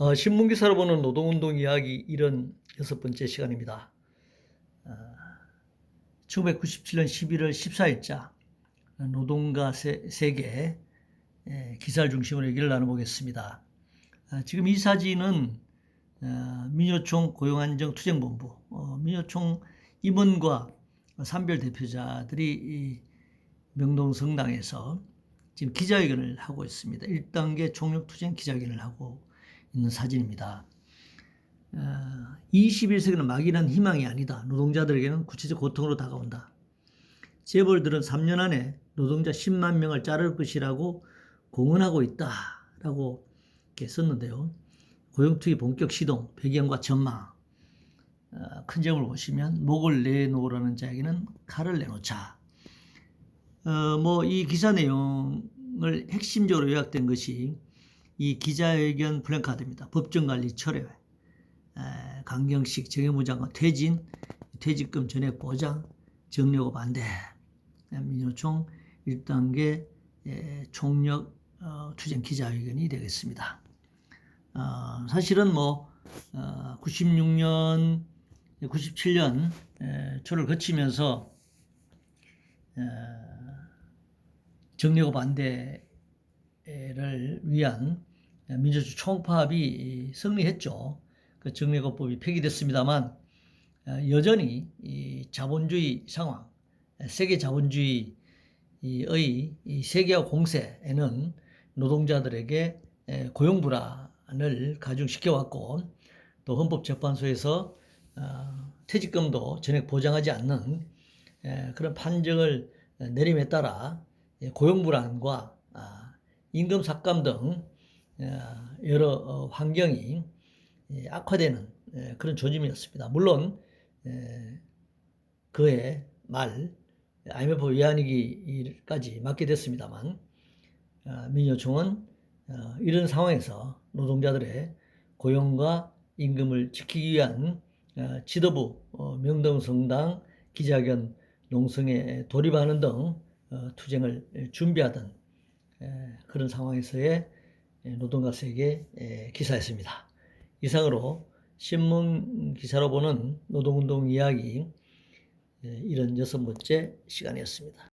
어, 신문 기사로 보는 노동운동 이야기 이런 여섯 번째 시간입니다. 어, 1997년 11월 14일자 노동가 세, 세계 예, 기사를 중심으로 얘기를 나눠보겠습니다. 아, 지금 이 사진은 어, 민요총 고용안정투쟁본부 어, 민요총 임원과 산별 대표자들이 이 명동성당에서 지금 기자회견을 하고 있습니다. 1단계 총력투쟁 기자회견을 하고 있는 사진입니다. 어, 21세기는 막이란 희망이 아니다. 노동자들에게는 구체적 고통으로 다가온다. 재벌들은 3년 안에 노동자 10만 명을 자를 것이라고 공언하고 있다 라고 이렇게 썼는데요. 고용투기 본격 시동, 배경과 전망. 어, 큰 점을 보시면 목을 내놓으라는 자에게는 칼을 내놓자. 어, 뭐 이 기사 내용을 핵심적으로 요약된 것이 이 기자회견 플랜카드입니다. 법정관리 철회, 에, 강경식 정의무 장관 퇴진, 퇴직금 전액 보장, 정려고 반대, 민요총 1단계 에, 총력 어, 투쟁 기자회견이 되겠습니다. 어, 사실은 뭐 어, 96년, 97년 에, 초를 거치면서 에, 정례고 반대를 위한 민주주의 총파업이 승리했죠. 그 정례고법이 폐기됐습니다만 어, 여전히 이 자본주의 상황, 세계 자본주의의 이 세계화 공세에는 노동자들에게 에, 고용 불안을 가중시켜 왔고 또 헌법재판소에서 어, 퇴직금도 전액 보장하지 않는 에, 그런 판정을 내림에 따라 예, 고용 불안과 아, 임금 삭감 등 어, 여러 어, 환경이 예, 악화되는 예, 그런 조짐이었습니다. 물론 그의 말 IMF 외환위기까지 맞게 됐습니다만 아, 민요총은 어, 이런 상황에서 노동자들의 고용과 임금을 지키기 위한 지도부 명동성당 기자견 농성에 돌입하는 등 투쟁을 준비하던 그런 상황에서의 노동가 세계 기사였습니다. 이상으로 신문 기사로 보는 노동운동 이야기 이런 여섯 번째 시간이었습니다.